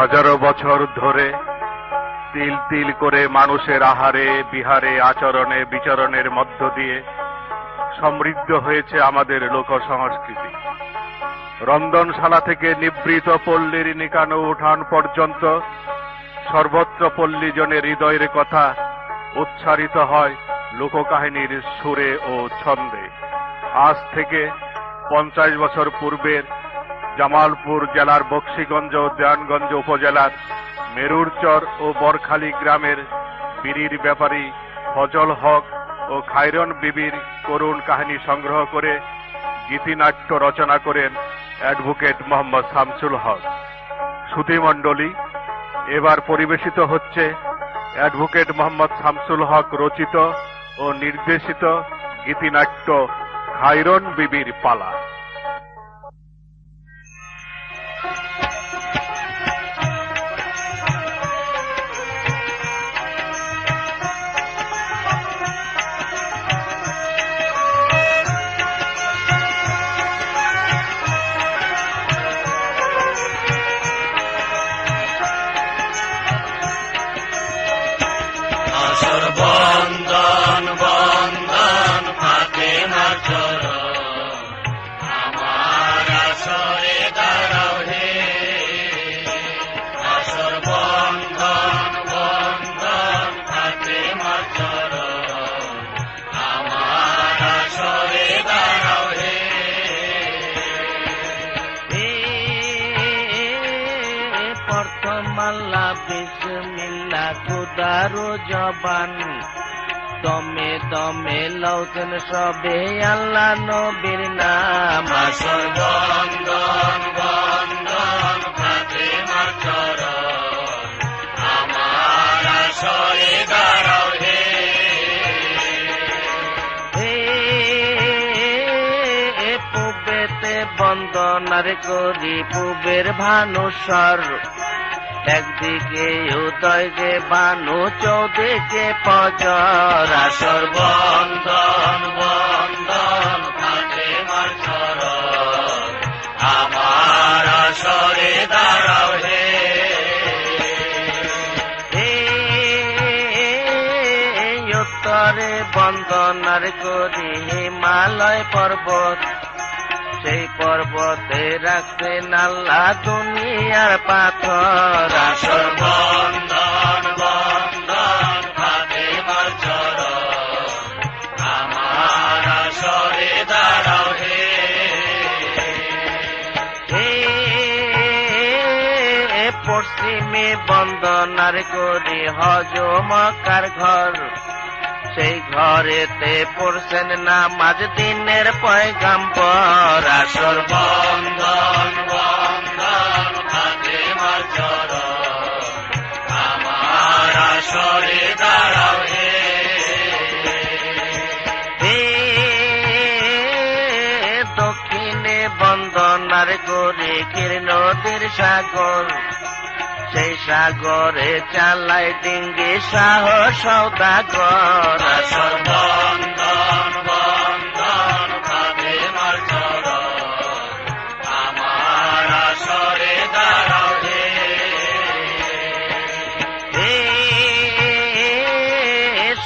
হাজারো বছর ধরে তিল তিল করে মানুষের আহারে, বিহারে, আচরণে, বিচরণের মধ্য দিয়ে সমৃদ্ধ হয়েছে আমাদের লোক সংস্কৃতি রন্ধনশালা থেকে নিবৃত পল্লীর নিকানো উঠান পর্যন্ত সর্বত্র পল্লীজনের হৃদয়ের কথা উচ্চারিত হয় লোককাহিনীর সুরে ও ছন্দে। আজ থেকে পঞ্চাশ বছর পূর্বের জামালপুর জেলার বক্সিগঞ্জ ও দেয়ানগঞ্জ উপজেলার মেরুরচর ও বরখালী গ্রামের বীরির ব্যাপারী ফজল হক ও খায়রন বিবির করুণ কাহিনী সংগ্রহ করে গীতিনাট্য রচনা করেন অ্যাডভোকেট মোহাম্মদ শামসুল হক। সুধীমণ্ডলী এবার পরিবেশিত হচ্ছে অ্যাডভোকেট মোহাম্মদ শামসুল হক রচিত ও নির্দেশিত গীতিনাট্য খায়রন বিবির পালা। খুদারো জবান। দমে দমে লৌজন সবে আল্লাহ নবীর নাম। আসর বন্দন বন্দন ফাতে মাচর আমার আসরে দাঁড়াও হে। হে পুবেতে বন্দনার করি পুবের ভানুস্বর একদিকে উদয় যে ভানু চৌদিকে পজর আসর বন্দন আমার আসরে দাঁড়াও হে। উত্তরে বন্দনার করি হিমালয় পর্বত। সেই পর্বতে রাখছে নাল্লা দুনিয়ার পাথর। আসর আমার আসরে দাঁড়াও হে। পশ্চিমে বন্দনার করি হজ মকার ঘর। সেই ঘরেতে পড়ছেন দিনের বন্দন বন্দন ফাতে মাচর আমার আসরে হে। দক্ষিণে বন্দনার গরে নদীর সাগর। সেই সাগরে চালাই ডিঙ্গি সাহ সৌদাগর।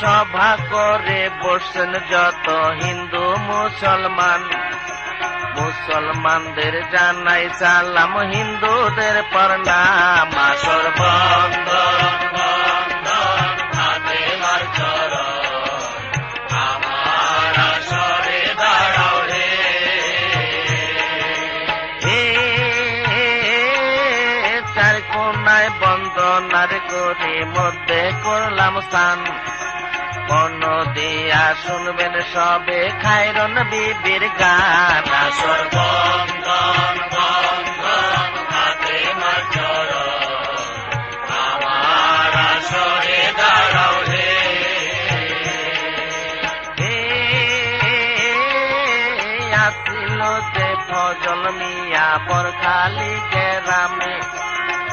সভা করে বসছেন যত হিন্দু মুসলমান। মুসলমানদের জানাই সালাম হিন্দুদের প্রণাম। আসর কোনায় বন্দনার করে মধ্যে করলাম স্থান বন দিয়া শুনবেন সবে খায়রন বিবির গান। আসর আসিল যে ফজল মিয়া পরখালি গ্রামে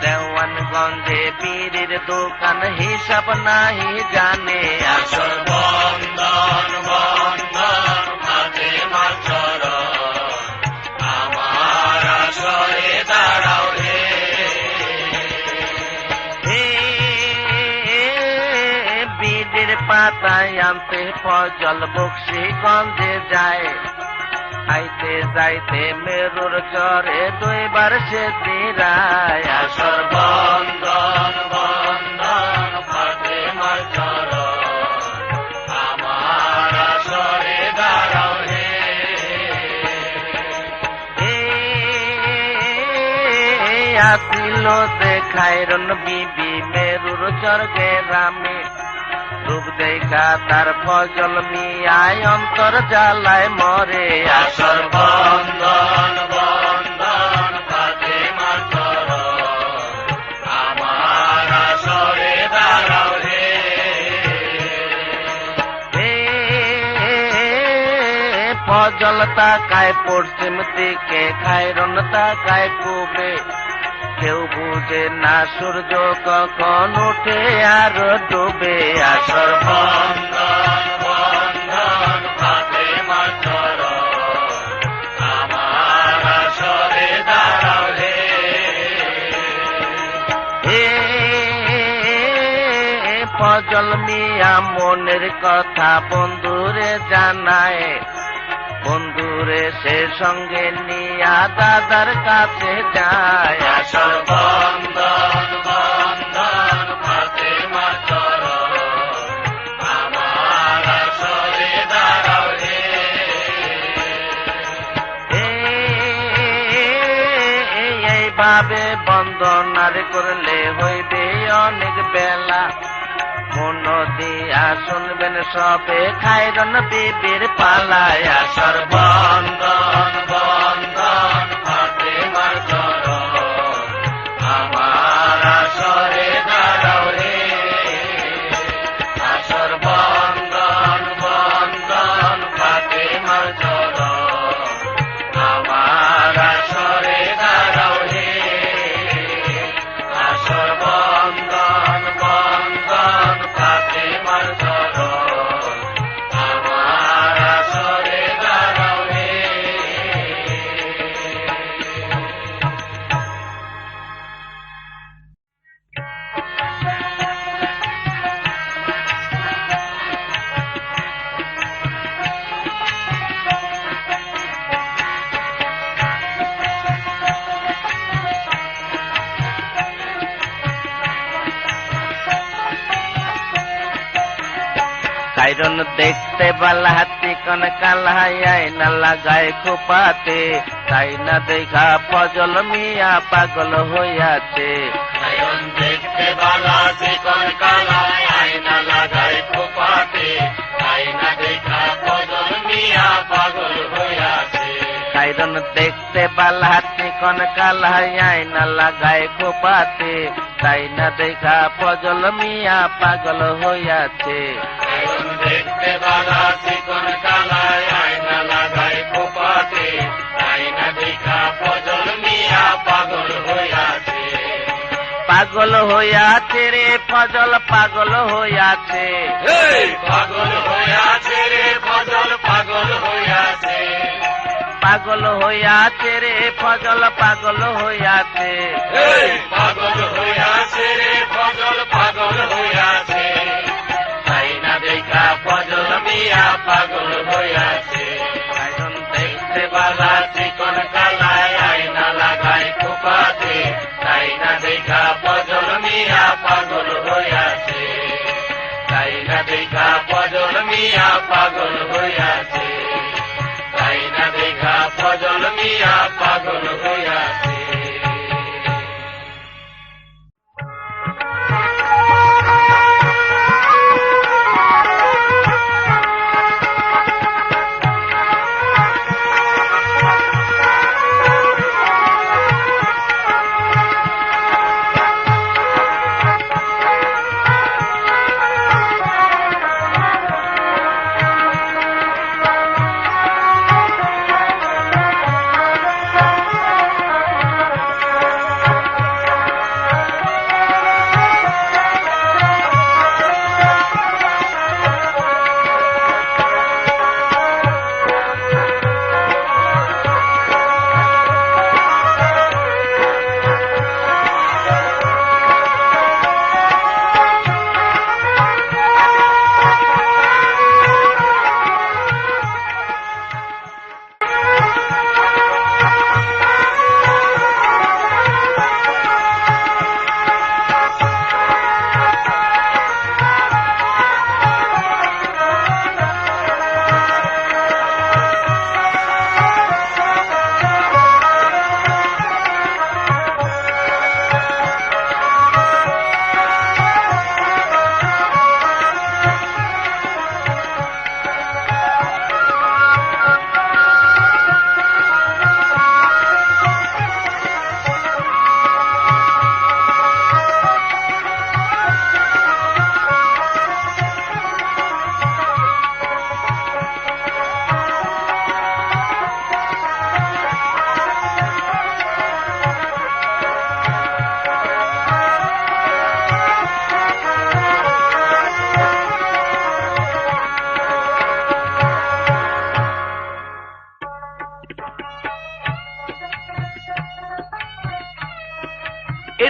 দেওয়ান গন্ধে পীরের দোকান হিসাব নাহি জানে। আসর বন্ধন পাতায় আনতে ফজল বক্সি গন্ধে যায়। আইতে যাইতে মেরুর চরে দুইবার সে দিরায় আসিল দেখায় রন বিবি মেরুর চর্গে রামে রূপ দেখা তার ফজল মিয়ায় অন্তর জ্বালায় মরে। আসর আসরে দাঁড়াও হে ফজল তাকায় পশ্চিম দিকে খায়রন তাকায় কুবে। কেউ বুঝে না সূর্য কখন উঠে আর ডুবে আসর আসর বন্দন বন্দন ফাতেমার চরণ আমার আসরে দাঁড়াও হে হে ফজল মিয়া মনের কথা বন্ধুরে জানায় বন্ধুরে সে সঙ্গে নিয়া দাদার কাছে যায়। চরণ আমার আসরে দাঁড়াও হে এইভাবে বন্দনার করলে হইবে অনেক বেলা। মন দিয়া শুনবেন সবে খাইরন বিবির পালায়া সর্বন্দন বন্দন। কাইরন দেখতে বালা হাতি কন কালাই না লাগায় খোপাতে। তাই না দেখা ফজল মিয়া পাগল হইয়াছে। নয়ন দেখতে বালা চিকন কালায় আয়না লাগাই খোপাতে। আয়না দেখা কদল মিয়া পাগল হইয়াছে। কাইরন দেখতে বালা হাতি কন কালাই না লাগায় খোপাতে। তাই না দেখা ফজল মিয়া পাগল হইয়াছে। দেখতে বালা চিকন কালায় আয়না লাগাই খোপাতে আয়না দেখা কদল মিয়া পাগল হইয়াছে পাগল হইয়াছে রে ফজল পাগল হইয়াছে। পাগল হইয়াছে রে ফজল পাগল হইয়াছে। পাগল হইয়াছে রে ফজল পাগল হইয়াছে। পাগল হইয়াছে রে ফজল পাগল হইয়াছে। পাগল হইয়াছে। আয়না পজল পাগল হইয়াছে। তাই না দেখা ফজল মিয়া পাগল হইয়াছে।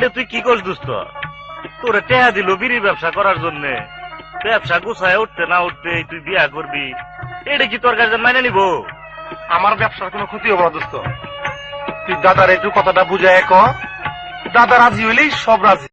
তুই কি করছ দুস্ত তোরে টেহা দিল বিড়ি ব্যবসা করার জন্য। ব্যবসা গুছায় উঠতে না উঠতে তুই বিয়া করবি। এটা কি তোর কাছে মাইনে নিব? আমার ব্যবসার কোনো ক্ষতি হবে না দোস্ত তুই দাদার একটু কথাটা বুঝায় ক। দাদা রাজি হইলেই সব রাজি।